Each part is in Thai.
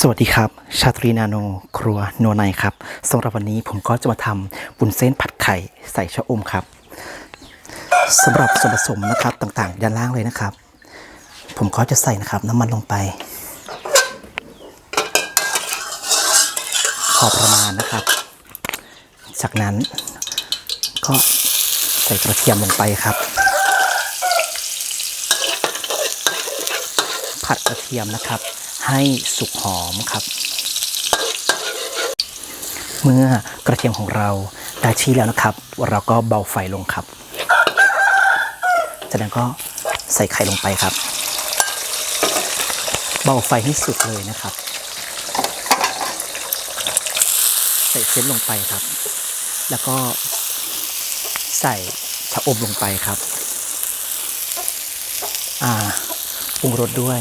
สวัสดีครับ ชาตรีนาโน ครัวนัวในครับสำหรับวันนี้ผมก็จะมาทำบุญเส้นผัดไข่ใส่ชะอมครับสำหรับส่วนผสมนะครับต่างๆ ด้านล่างเลยนะครับ ผมก็จะใส่นะครับน้ำมันลงไป พอประมาณนะครับ จากนั้นก็ใส่กระเทียมลงไปครับ ผัดกระเทียมนะครับ ให้สุกหอมครับ เมื่อกระเทียมของเราได้ที่แล้วนะครับ เราก็เบาไฟลงครับ จากนั้นก็ใส่ไข่ลงไปครับ เบาไฟให้สุดเลยนะครับ ใส่เส้นลงไปครับ แล้วก็ใส่ชะอมลงไปครับ อ่าปรุงรสด้วย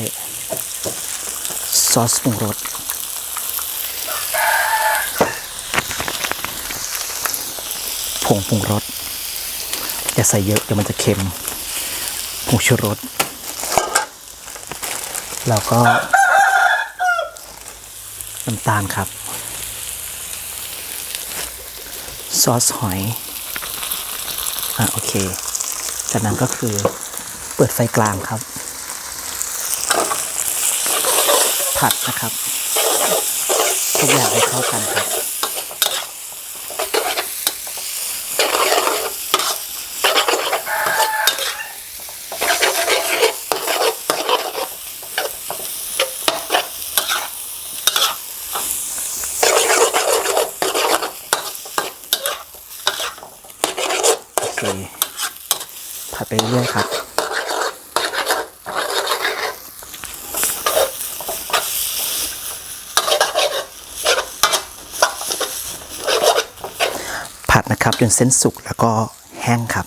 ซอสปรุงรสผงปรุงรสอย่าใส่เยอะเดี๋ยวมันจะเค็มผงชูรสแล้วก็น้ำตาลครับ ซอสหอย อะโอเค จากนั้นก็คือเปิดไฟกลางครับ ผัดนะครับทุกอย่างให้เข้ากันครับผัดไปเรื่อยครับ นะครับจนเส้นสุกแล้วก็แห้งครับ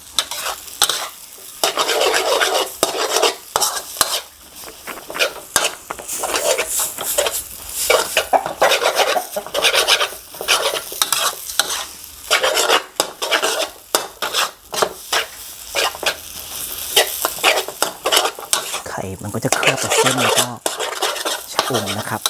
ไข่มันก็จะเคลือบกับเส้นแล้วก็ชะอมนะครับ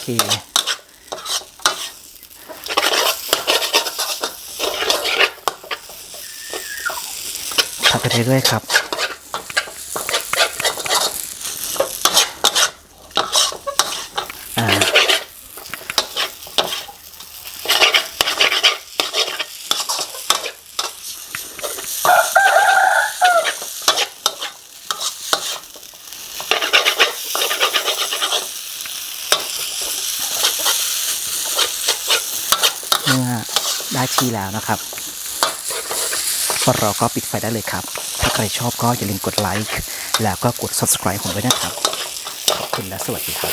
เค ผัดไปเรื่อยๆครับอ่า เมื่อได้ ที่แล้วนะครับเราก็ปิดไฟได้เลยครับ ถ้าใครชอบก็อย่าลืมกดไลค์แล้วก็กด subscribe ผมด้วยนะครับ ขอบคุณและสวัสดีครับ